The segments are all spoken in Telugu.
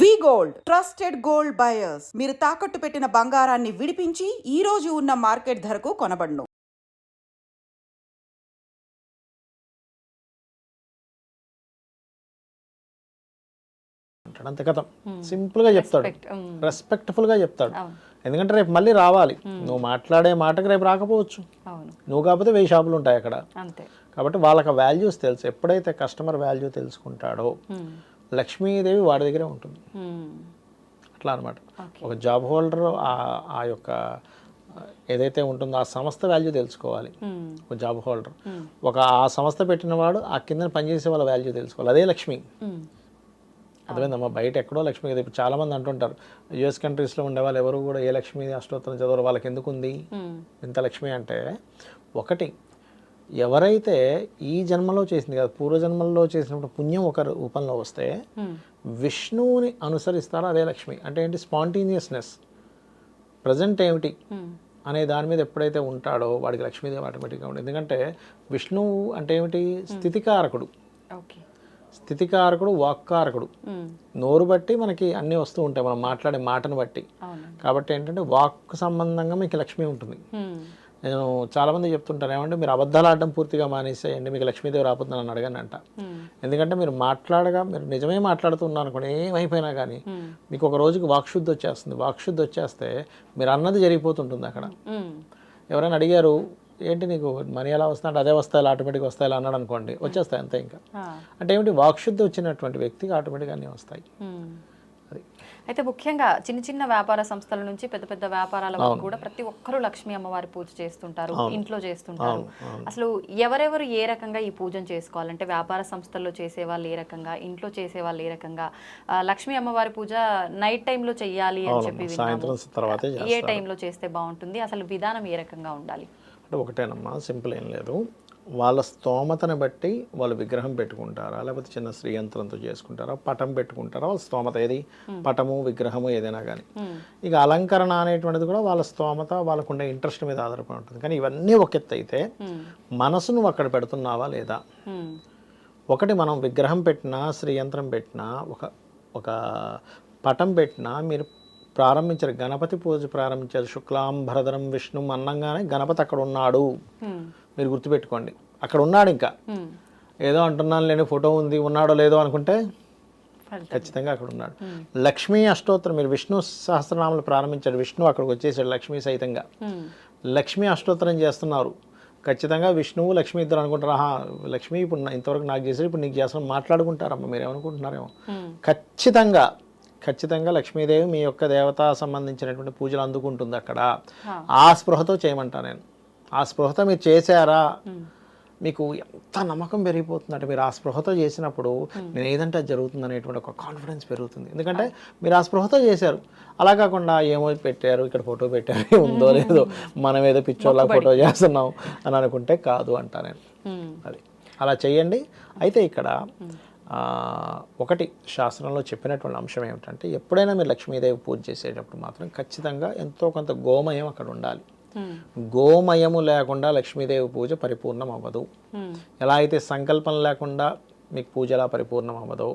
V gold. Trusted gold buyers. మీరు తాకట్టు పెట్టిన బంగారాన్ని విడిపించి ఈ రోజు ఉన్న మార్కెట్ ధరకు కొనబడును. అంతే కథం సింపుల్గా చెప్తాడు. రెస్పెక్ట్ఫుల్గా చెప్తాడు. ఎందుకంటే రేపు మళ్ళీ రావాలి. నువ్వు మాట్లాడే మాటకు రేపు రాకపోవచ్చు. అవును. నువ్వు కాకపోతే వెయ్యి షాపులు ఉంటాయి అక్కడ. అంతే. కాబట్టి వాళ్ళకి వాల్యూస్ తెలుసు. ఎప్పుడైతే కస్టమర్ వాల్యూ తెలుసుకుంటాడో. లక్ష్మీదేవి వాడి దగ్గరే ఉంటుంది. అట్లా అనమాట. ఒక జాబ్ హోల్డర్ ఆ యొక్క ఏదైతే ఉంటుందో ఆ సంస్థ వాల్యూ తెలుసుకోవాలి. ఒక జాబ్ హోల్డర్ ఒక ఆ సంస్థ పెట్టిన వాడు ఆ కింద పనిచేసే వాళ్ళ వాల్యూ తెలుసుకోవాలి అదే లక్ష్మి మ్మ్. అర్థమైందమ్మా బయట ఎక్కడో లక్ష్మి కదా ఇప్పుడు చాలా మంది అంటుంటారు యుఎస్ కంట్రీస్లో ఉండే వాళ్ళు ఎవరు కూడా ఏ లక్ష్మి అష్టోత్తరం చదవరు వాళ్ళకి ఎందుకు ఉంది. ఇంత లక్ష్మి అంటే ఒకటి ఎవరైతే ఈ జన్మలో చేసింది కదా పూర్వజన్మల్లో చేసినప్పుడు పుణ్యం ఒక రూపంలో వస్తే. విష్ణువుని అనుసరిస్తారో అదే లక్ష్మి? అంటే ఏంటి? స్పాంటేనియస్నెస్. ప్రజెంట్ ఏమిటి. అనే దాని మీద ఎప్పుడైతే ఉంటాడో వాడికి లక్ష్మీదేవి ఆటోమేటిక్గా ఉంటుంది. ఎందుకంటే విష్ణువు అంటే ఏమిటి? స్థితికారకుడు. స్థితికారకుడు వాక్కారకుడు. నోరు బట్టి మనకి అన్నీ వస్తూ ఉంటాయి. మనం మాట్లాడే మాటను బట్టి. కాబట్టి ఏంటంటే వాక్ సంబంధంగా మీకు లక్ష్మి ఉంటుంది. నేను చాలామంది చెప్తుంటాను ఏమంటే మీరు అబద్ధాలు ఆడడం పూర్తిగా మానేసేయండి మీకు లక్ష్మీదేవి రాబోతుంది నన్ను అడగని అంట మ్మ్. ఎందుకంటే మీరు మాట్లాడగా మీరు నిజమే మాట్లాడుతున్నారు అనుకోండి ఏమైపోయినా కానీ మ్మ్. మీకు ఒక రోజుకి వాక్శుద్ధి వచ్చేస్తుంది వాక్శుద్ధి వచ్చేస్తే మీరు అన్నది జరిగిపోతుంటుంది అక్కడ మ్మ్. ఎవరైనా అడిగారు ఏంటి నీకు మనీ ఎలా వస్తుందంటే అదే వస్తాయి ఆటోమేటిక్గా వస్తాయి అన్నాడు అనుకోండి వచ్చేస్తాయి అంతే ఇంకా ఆ. అంటే ఏమిటి వాక్శుద్ధి వచ్చినటువంటి వ్యక్తికి ఆటోమేటిక్గా అన్నీ వస్తాయి అయితే ముఖ్యంగా చిన్న చిన్న వ్యాపార సంస్థల నుంచి పెద్ద పెద్ద వ్యాపారాల వరకు కూడా ప్రతి ఒక్కరూ లక్ష్మీ అమ్మవారి పూజ చేస్తుంటారు ఇంట్లో చేస్తుంటారు. అసలు ఎవరెవరు ఏ రకంగా ఈ పూజను చేసుకోవాలంటే వ్యాపార సంస్థల్లో చేసే వాళ్ళు ఏ రకంగా ఇంట్లో చేసే వాళ్ళు ఏ రకంగా లక్ష్మీ అమ్మవారి పూజ నైట్ టైంలో చెయ్యాలి అని చెప్పి విన్నాము. సాయంత్రం తర్వాతే ఏ టైంలో చేస్తే బాగుంటుంది? అసలు విధానం ఏ రకంగా ఉండాలి? అంటే ఒకటేనమ్మా సింపుల్ ఏం లేదు. వాళ్ళ స్తోమతని బట్టి వాళ్ళు విగ్రహం పెట్టుకుంటారా? లేకపోతే చిన్న శ్రీయంత్రంతో చేసుకుంటారా? పటం పెట్టుకుంటారా? వాళ్ళ స్తోమత ఏది? పటము విగ్రహము ఏదైనా కానీ. ఇక అలంకరణ అనేటువంటిది కూడా వాళ్ళ స్తోమత వాళ్ళకుండే ఇంట్రెస్ట్ మీద ఆధారపడి ఉంటుంది. కానీ ఇవన్నీ ఒక ఎత్తు అయితే. మనసు నువ్వు అక్కడ పెడుతున్నావా లేదా. ఒకటి మనం విగ్రహం పెట్టినా శ్రీయంత్రం పెట్టినా ఒక ఒక పటం పెట్టినా మీరు ప్రారంభించారు. గణపతి పూజ ప్రారంభించారు. శుక్లాంబరధరం విష్ణు అన్నంగానే గణపతి అక్కడ ఉన్నాడు. మీరు గుర్తుపెట్టుకోండి. అక్కడ ఉన్నాడు ఇంకా. మ్మ్. ఏదో అంటున్నాను లేని ఫోటో ఉంది ఉన్నాడో లేదో అనుకుంటే ఖచ్చితంగా అక్కడ ఉన్నాడు. లక్ష్మీ అష్టోత్తరం మీరు విష్ణు సహస్రనామాలు ప్రారంభించారు విష్ణు అక్కడికి వచ్చేసాడు లక్ష్మీ సహితంగా మ్మ్. లక్ష్మీ అష్టోత్తరం చేస్తున్నారు. ఖచ్చితంగా విష్ణువు లక్ష్మి ఇద్దరు అనుకుంటారు ఆహా లక్ష్మి ఇప్పుడు ఇంతవరకు నాకు చేసాడు ఇప్పుడు నీకు చేస్తాను మాట్లాడుకుంటారమ్మా మీరు ఏమనుకుంటున్నారేమో. ఖచ్చితంగా ఖచ్చితంగా లక్ష్మీదేవి మీ యొక్క దేవత సంబంధించినటువంటి పూజలు అందుకుంటుంది అక్కడ. ఆ స్పృహతో చేయమంటా నేను. ఆ స్పృహతో మీరు చేశారా? మీకు ఎంత నమ్మకం పెరిగిపోతుందంటే మీరు ఆ స్పృహతో చేసినప్పుడు నేను ఏదంటే అది జరుగుతుంది అనేటువంటి ఒక కాన్ఫిడెన్స్ పెరుగుతుంది. ఎందుకంటే మీరు ఆ స్పృహతో చేశారు. అలా కాకుండా ఏమో పెట్టారు ఇక్కడ ఫోటో పెట్టారు ఉందో లేదో మనం ఏదో పిచ్చోళ్ళ ఫోటో చేస్తున్నాం అని అనుకుంటే కాదు అంటా నేను. అది. అలా చేయండి. అయితే ఇక్కడ ఒకటి శాస్త్రంలో చెప్పినటువంటి అంశం ఏమిటంటే ఎప్పుడైనా మీరు లక్ష్మీదేవి పూజ చేసేటప్పుడు మాత్రం ఖచ్చితంగా ఎంతో కొంత గోమయం అక్కడ ఉండాలి. గోమయము లేకుండా లక్ష్మీదేవి పూజ పరిపూర్ణం అవ్వదు. ఎలా అయితే సంకల్పం లేకుండా మీకు పూజ ఎలా పరిపూర్ణం అవ్వదో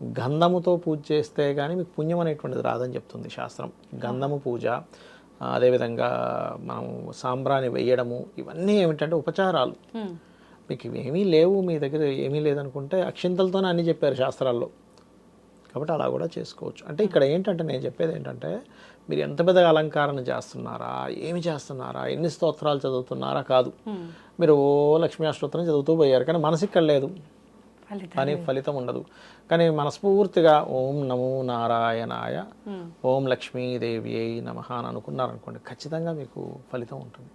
గంధముతో పూజ చేస్తే కానీ మీకు పుణ్యం అనేటువంటిది రాదని చెప్తుంది శాస్త్రం. గంధము పూజ అదేవిధంగా మనం సాంబ్రాణి వేయడము ఇవన్నీ ఏమిటంటే ఉపచారాలు. మీకు ఇవేమీ లేవు మీ దగ్గర ఏమీ లేదనుకుంటే అక్షింతలతోనే అన్నీ చెప్పారు శాస్త్రాల్లో. కాబట్టి అలా కూడా చేసుకోవచ్చు. అంటే ఇక్కడ ఏంటంటే నేను చెప్పేది ఏంటంటే మీరు ఎంత పెద్దగా అలంకరణ చేస్తున్నారా? ఏమి చేస్తున్నారా? ఎన్ని స్తోత్రాలు చదువుతున్నారా? కాదు. మీరు ఓ లక్ష్మీ అష్టోత్తరం చదువుతూ పోయారు. కానీ మనసు ఇక్కడ లేదు. ఫలితం పని ఫలితం ఉండదు. కానీ మనస్ఫూర్తిగా ఓం నమో నారాయణాయ. ఓం లక్ష్మీదేవి అయి నమ అని అనుకున్నారనుకోండి ఖచ్చితంగా మీకు ఫలితం ఉంటుంది.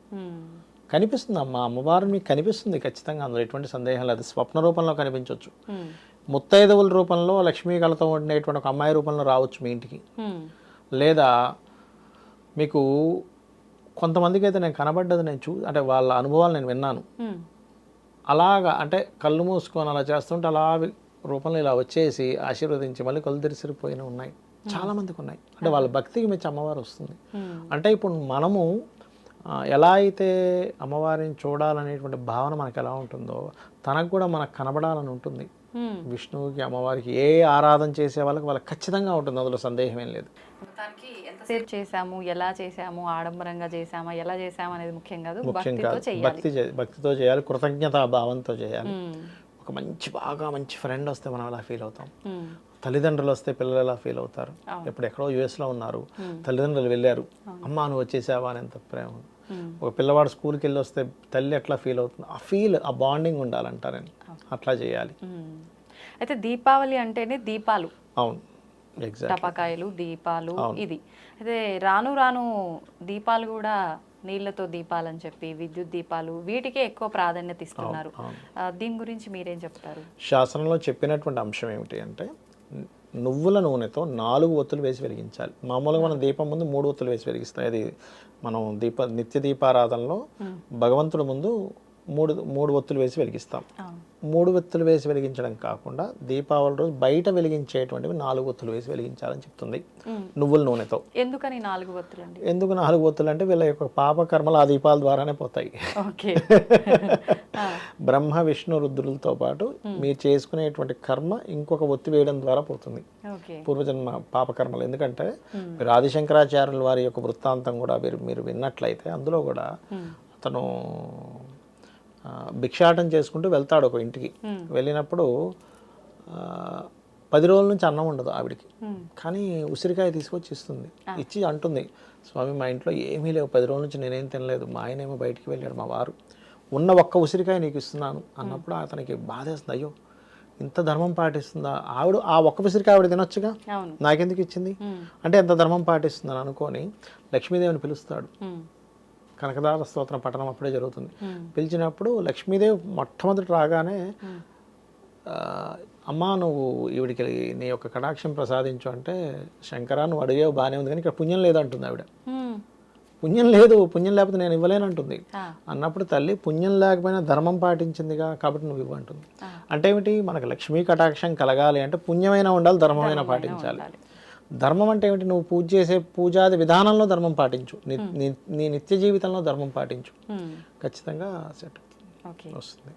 కనిపిస్తుంది అమ్మ అమ్మవారు మీకు కనిపిస్తుంది ఖచ్చితంగా అందులో ఎటువంటి సందేహం లేదు. స్వప్న రూపంలో కనిపించవచ్చు. ముత్తైదవుల రూపంలో లక్ష్మీ కళతో ఉండేటువంటి ఒక అమ్మాయి రూపంలో రావచ్చు మీ ఇంటికి. లేదా మీకు కొంతమందికి అయితే నేను కనబడ్డది నేను చూ అంటే వాళ్ళ అనుభవాలు నేను విన్నాను. అలాగా అంటే కళ్ళు మూసుకొని అలా చేస్తుంటే అలా రూపంలో ఇలా వచ్చేసి ఆశీర్వదించి మళ్ళీ కళ్ళు తెరిసిరిపోయిన ఉన్నాయి. చాలా మందికి ఉన్నాయి. అంటే వాళ్ళ భక్తికి మెచ్చి అమ్మవారు వస్తుంది. అంటే ఇప్పుడు మనము ఎలా అయితే అమ్మవారిని చూడాలనేటువంటి భావన మనకు ఎలా ఉంటుందో తనకు కూడా మనకు కనబడాలని ఉంటుంది. విష్ణువుకి అమ్మవారికి ఏ ఆరాధన చేసే వాళ్ళకి వాళ్ళకి ఖచ్చితంగా ఉంటుంది. అందులో సందేహం ఏం లేదు. ఎంతసేపు చేసాము ఎలా చేసాము ఆడంబరంగా చేసామా ఎలా చేసాము అనేది ముఖ్యం కాదు ముఖ్యం భక్తితో కాదు. చేయాలి. భక్తి చే- భక్తితో చేయాలి కృతజ్ఞతా భావంతో చేయాలి. ఉమ్, ఒక మంచి బాగా మంచి ఫ్రెండ్ వస్తే మనం అలా ఫీల్ అవుతాం? ఉమ్, తల్లిదండ్రులు వస్తే పిల్లలు ఎలా ఫీల్ అవుతారు? ఇప్పుడు ఎక్కడో యుఎస్లో ఉన్నారు. తల్లిదండ్రులు వెళ్ళారు. అమ్మ నువ్వు వచ్చేసావా? అని ఎంత ప్రేమ. ఒక పిల్లవాడు స్కూల్కి వెళ్ళి వస్తే తల్లి ఎట్లా ఫీల్ అవుతుంది? ఆ ఫీల్ ఆ బాండింగ్ ఉండాలంట నేను అట్లా చేయాలి. అయితే దీపావళి అంటేనే దీపాలు. అవును. టపాకాయలు దీపాలు ఇది. అయితే రాను రాను దీపాలు కూడా నీళ్ళతో దీపాలని చెప్పి విద్యుత్ దీపాలు వీటికే ఎక్కువ ప్రాధాన్యత ఇస్తున్నారు. దీని గురించి మీరేం చెప్తారు? శాసనంలో చెప్పినటువంటి అంశం ఏమిటి అంటే నువ్వుల నూనెతో నాలుగు ఒత్తులు వేసి వెలిగించాలి. మామూలుగా మనం దీపం ముందు మూడు ఒత్తులు వేసి వెలిగిస్తాం. అది మనం దీప నిత్య దీపారాధనలో భగవంతుడి ముందు మూడు మూడు ఒత్తులు వేసి వెలిగిస్తాం. మూడు ఒత్తులు వేసి వెలిగించడం కాకుండా దీపావళి రోజు బయట వెలిగించేటువంటివి నాలుగు ఒత్తులు వేసి వెలిగించాలని చెప్తుంది. నువ్వుల నూనెతో. ఎందుకని నాలుగు ఒత్తులండి? ఎందుకు నాలుగు ఒత్తులు అంటే వీళ్ళ యొక్క పాప కర్మలు ఆ దీపాల ద్వారానే పోతాయి. బ్రహ్మ విష్ణు రుద్రులతో పాటు మీరు చేసుకునేటువంటి కర్మ ఇంకొక ఒత్తి వేయడం ద్వారా పోతుంది. పూర్వజన్మ పాపకర్మలు ఎందుకంటే మీరు ఆదిశంకరాచార్యుల వారి యొక్క వృత్తాంతం కూడా మీరు మీరు విన్నట్లయితే అందులో కూడా అతను భిక్షాటం చేసుకుంటూ వెళ్తాడు ఒక ఇంటికి. వెళ్ళినప్పుడు పది రోజుల నుంచి అన్నం ఉండదు ఆవిడికి. కానీ ఉసిరికాయ తీసుకొచ్చి ఇస్తుంది. ఇచ్చి అంటుంది స్వామి మా ఇంట్లో ఏమీ లేవు. పది రోజుల నుంచి నేనేం తినలేదు. మా ఆయన ఏమో బయటికి వెళ్ళాడు మా వారు. ఉన్న ఒక్క ఉసిరికాయ నీకు ఇస్తున్నాను. అన్నప్పుడు అతనికి బాధేస్తుంది అయ్యో ఇంత ధర్మం పాటిస్తుందా? ఆవిడ ఆ ఒక్క ఉసిరికాయ ఆవిడ తినొచ్చుగా? నాకెందుకు ఇచ్చింది? అంటే ఎంత ధర్మం పాటిస్తుందని అనుకొని లక్ష్మీదేవిని పిలుస్తాడు. కనకదార స్తోత్రం పఠనం అప్పుడే జరుగుతుంది. పిలిచినప్పుడు లక్ష్మీదేవి మొట్టమొదటి రాగానే ఆ, అమ్మా నువ్వు ఈవిడికి నీ యొక్క కటాక్షం ప్రసాదించు అంటే శంకరా నువ్వు అడిగేవు బాగానే ఉంది కానీ ఇక్కడ పుణ్యం లేదంటుంది ఆవిడ. ఉమ్, పుణ్యం లేదు పుణ్యం లేకపోతే నేను ఇవ్వలేనంటుంది. అన్నప్పుడు తల్లి పుణ్యం లేకపోయినా ధర్మం పాటించిందిగా కాబట్టి నువ్వు ఇవ్వంటుంది అంటే ఏమిటి? మనకు లక్ష్మీ కటాక్షం కలగాలి అంటే పుణ్యమైన ఉండాలి ధర్మమైన పాటించాలి. ధర్మం అంటే ఏమిటి? నువ్వు పూజ చేసే పూజాది విధానంలో ధర్మం పాటించు. నీ నీ- నిత్య జీవితంలో ధర్మం పాటించు. ఉమ్, ఖచ్చితంగా సెట్ వస్తుంది.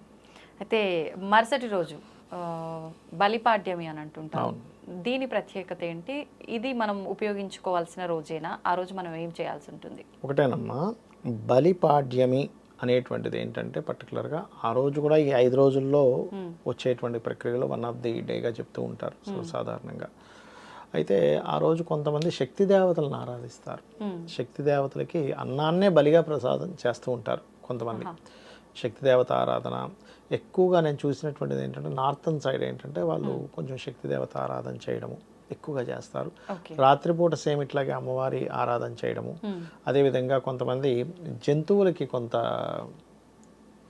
అయితే మరుసటి రోజు బలిపాడ్యమి అని అంటుంటాం దీని ప్రత్యేకత ఏంటి? ఇది మనం ఉపయోగించుకోవాల్సిన రోజేనా? ఆ రోజు మనం ఏం చేయాల్సి ఉంటుంది? ఒకటేనమ్మా బలిపాడ్యమి అనేటువంటిది ఏంటంటే పర్టికులర్గా ఆ రోజు కూడా ఈ ఐదు రోజుల్లో వచ్చేటువంటి ప్రక్రియలో వన్ ఆఫ్ ది డేగా చెప్తూ ఉంటారు. సాధారణంగా అయితే ఆ రోజు కొంతమంది శక్తి దేవతలను ఆరాధిస్తారు. శక్తి దేవతలకి అన్నాన్నే బలిగా ప్రసాదం చేస్తూ ఉంటారు కొంతమంది. శక్తి దేవత ఆరాధన. ఎక్కువగా నేను చూసినటువంటిది ఏంటంటే నార్థన్ సైడ్ ఏంటంటే వాళ్ళు కొంచెం శక్తి దేవత ఆరాధన చేయడము ఎక్కువగా చేస్తారు. రాత్రిపూట సేమ్ ఇట్లాగే అమ్మవారి ఆరాధన చేయడము. అదేవిధంగా కొంతమంది జంతువులకి కొంత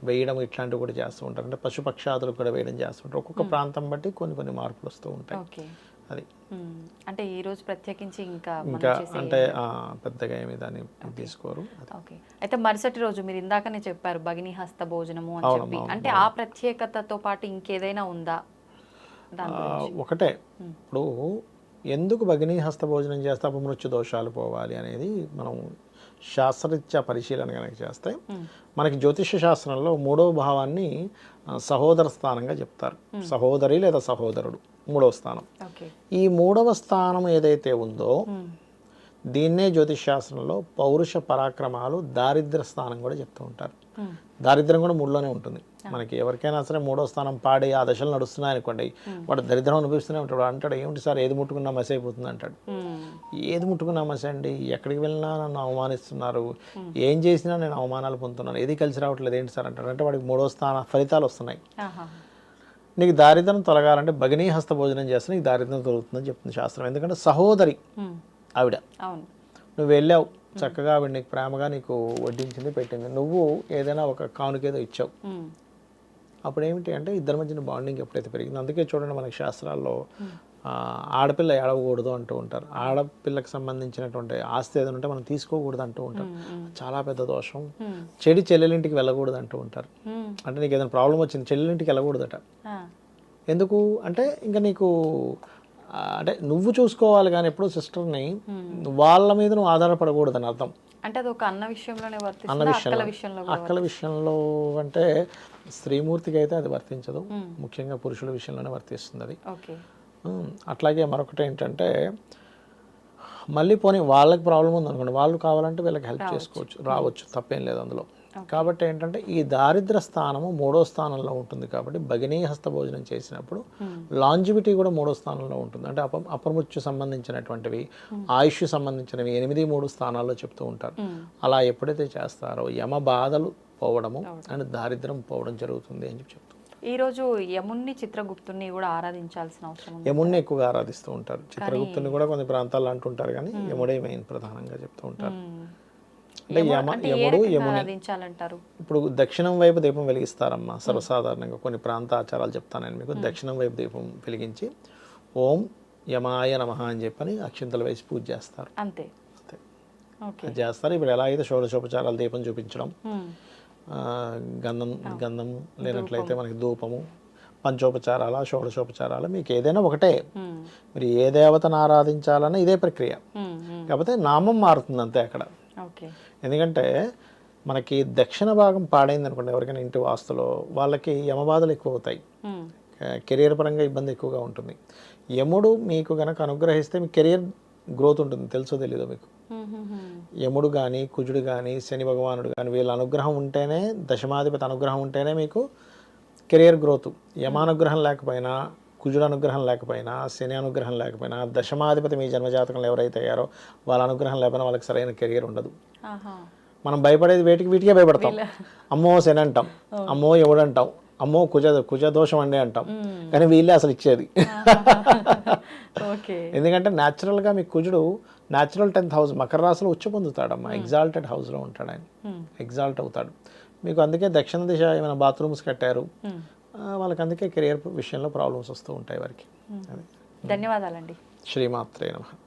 వేయడం ఇట్లాంటివి కూడా చేస్తూ ఉంటారు. అంటే పశుపక్షాదులకు కూడా వేయడం చేస్తుంటారు ఒక్కొక్క ప్రాంతం బట్టి కొన్ని కొన్ని మార్పులు వస్తూ ఉంటాయి. అది. అంటే ఈ రోజు ప్రత్యేకించి ఇంకా ఇంకా అంటే పెద్దగా ఏమి దాన్ని తీసుకోరు. ఓకే. అయితే మరుసటి రోజు మీరు ఇందాకనే చెప్పారు భగిని హస్త భోజనము అని చెప్పి. అంటే ఆ ప్రత్యేకతతో పాటు ఇంకేదైనా ఉందా ఒకటే. ఇప్పుడు ఎందుకు భగిని హస్త భోజనం చేస్తే అపమృత్యు దోషాలు పోవాలి అనేది మనం శాస్త్రరీత్యా పరిశీలన కనుక చేస్తే మనకి జ్యోతిష శాస్త్రంలో మూడవ భావాన్ని సహోదర స్థానంగా చెప్తారు. సహోదరి లేదా సహోదరుడు. మూడవ స్థానం. ఈ మూడవ స్థానం ఏదైతే ఉందో దీన్నే జ్యోతిష్ శాస్త్రంలో పౌరుష పరాక్రమాలు దారిద్ర స్థానం కూడా చెప్తూ ఉంటారు. దారిద్ర్యం కూడా మూడులోనే ఉంటుంది. మనకి ఎవరికైనా సరే మూడో స్థానం పాడి ఆ దశలు నడుస్తున్నాయి అనుకోండి వాడు దరిద్రం అనిపిస్తూనే ఉంటాడు. అంటాడు ఏమిటి సార్ ఏది ముట్టుకున్నా మసి అయిపోతుంది అంటాడు. ఏది ముట్టుకున్నా మసి అండి? ఎక్కడికి వెళ్ళినా నన్ను అవమానిస్తున్నారు. ఏం చేసినా నేను అవమానాలు పొందుతున్నాను. ఏది కలిసి రావట్లేదు ఏంటి సార్ అంటాడు. అంటే వాడికి మూడో స్థాన ఫలితాలు వస్తున్నాయి. నీకు దారిద్రం తొలగాలంటే భగినీ హస్త భోజనం చేస్తే నీకు దారిద్రం తొలుగుతుందని చెప్తుంది శాస్త్రం. ఎందుకంటే సహోదరి ఆవిడ. నువ్వు వెళ్ళావు చక్కగా ఆవిడ నీకు ప్రేమగా నీకు వడ్డించింది పెట్టింది. నువ్వు ఏదైనా ఒక కానుకేదో ఇచ్చావు. అప్పుడు ఏమిటి అంటే ఇద్దరి మధ్యన బాండింగ్ ఎప్పుడైతే పెరిగిందో. అందుకే చూడండి మనకి శాస్త్రాల్లో ఆడపిల్ల ఏడవకూడదు అంటూ ఉంటారు. ఆడపిల్లకి సంబంధించినటువంటి ఆస్తి ఏదైనా ఉంటే మనం తీసుకోకూడదు అంటూ ఉంటారు. చాలా పెద్ద దోషం. చెడి చెల్లెలింటికి వెళ్ళకూడదు అంటూ ఉంటారు. అంటే నీకు ఏదైనా ప్రాబ్లం వచ్చింది చెల్లెలింటికి వెళ్ళకూడదట. ఎందుకు? అంటే ఇంకా నీకు అంటే నువ్వు చూసుకోవాలి కానీ ఎప్పుడు సిస్టర్ని వాళ్ళ మీద నువ్వు ఆధారపడకూడదు అని అర్థం. అంటే అది ఒక అన్న విషయంలోనే అన్న విషయంలో అక్కల విషయంలో అంటే స్త్రీమూర్తికి అయితే అది వర్తించదు. ముఖ్యంగా పురుషుల విషయంలోనే వర్తిస్తుంది అది అట్లాగే మరొకటి ఏంటంటే మళ్ళీ పోనీ వాళ్ళకి ప్రాబ్లం ఉంది అనుకోండి వాళ్ళు కావాలంటే వీళ్ళకి హెల్ప్ చేసుకోవచ్చు రావచ్చు తప్పేం లేదు అందులో. కాబట్టి ఏంటంటే ఈ దారిద్ర స్థానము మూడో స్థానంలో ఉంటుంది కాబట్టి భగినీ హస్త భోజనం చేసినప్పుడు లాంజివిటీ కూడా మూడో స్థానంలో ఉంటుంది. అంటే అప అపమృత్యు సంబంధించినటువంటివి ఆయుష్ సంబంధించినవి ఎనిమిది మూడు స్థానాల్లో చెప్తూ ఉంటారు. అలా ఎప్పుడైతే చేస్తారో యమ బాధలు పోవడము అండ్ దారిద్రం పోవడం జరుగుతుంది అని చెప్పి చెప్తారు ఈ రోజు యముణ్ణి చిత్రగుప్తుని కూడా ఆరాధించాల్సిన అవసరం యముడిని ఎక్కువగా ఆరాధిస్తూ ఉంటారు. చిత్రగుప్తుని కూడా కొన్ని ప్రాంతాల్లో అంటుంటారు కానీ యముడే మెయిన్ ప్రధానంగా చెప్తూ ఉంటారు. అంటే యముడు యముని ఇప్పుడు దక్షిణం వైపు దీపం వెలిగిస్తారమ్మా సర్వసాధారణంగా కొన్ని ప్రాంత ఆచారాలు చెప్తాను మీకు దక్షిణం వైపు దీపం వెలిగించి ఓం యమాయ నమః అని చెప్పని అక్షింతలు వేసి పూజ చేస్తారు. అంతే. చేస్తారు. ఇప్పుడు ఎలా అయితే షోడశోపచారాలు దీపం చూపించడం గంధం గంధం లేనట్లయితే మనకి ధూపము పంచోపచారాల షోడశోపచారాలు మీకు ఏదైనా ఒకటే. మీరు ఏ దేవతను ఆరాధించాలన్నా ఇదే ప్రక్రియ. కాకపోతే నామం మారుతుంది అంతే అక్కడ ఎందుకంటే మనకి దక్షిణ భాగం పాడైంది అనుకోండి ఎవరికైనా ఇంటి వాస్తులో వాళ్ళకి యమబాధలు ఎక్కువ అవుతాయి. కెరియర్ పరంగా ఇబ్బంది ఎక్కువగా ఉంటుంది యముడు మీకు గనక అనుగ్రహిస్తే మీ కెరియర్ గ్రోత్ ఉంటుంది తెలుసో తెలీదో మీకు. యముడు కానీ కుజుడు కానీ శని భగవానుడు కానీ వీళ్ళ అనుగ్రహం ఉంటేనే దశమాధిపతి అనుగ్రహం ఉంటేనే మీకు కెరియర్ గ్రోత్. యమానుగ్రహం లేకపోయినా కుజుడు అనుగ్రహం లేకపోయినా శని అనుగ్రహం లేకపోయినా దశమాధిపతి మీ జన్మజాతకంలో ఎవరైతే అయ్యారో వాళ్ళ అనుగ్రహం లేకపోయినా వాళ్ళకి సరైన కెరియర్ ఉండదు. మనం భయపడేది వేటికి వీటికే భయపడతాం. అమ్మో శని అంటాం అమ్మో ఎవడు అంటాం అమ్మో కుజ కుజ దోషం అండి అంటాం. కానీ వీళ్ళే అసలు ఇచ్చేది. ఎందుకంటే న్యాచురల్గా మీ కుజుడు న్యాచురల్ టెన్త్ హౌస్ మకర రాశిలో ఉచ్చ పొందుతాడమ్మా. ఎగ్జాల్టెడ్ హౌస్లో ఉంటాడు ఆయన. ఎగ్జాల్ట్ అవుతాడు. మీకు అందుకే దక్షిణ దిశ ఏమైనా బాత్రూమ్స్ కట్టారు. ఆ, వాళ్ళకి అందుకే కెరియర్ విషయంలో ప్రాబ్లమ్స్ వస్తూ ఉంటాయి వారికి. ధన్యవాదాలండి. శ్రీమాత్రే నమః.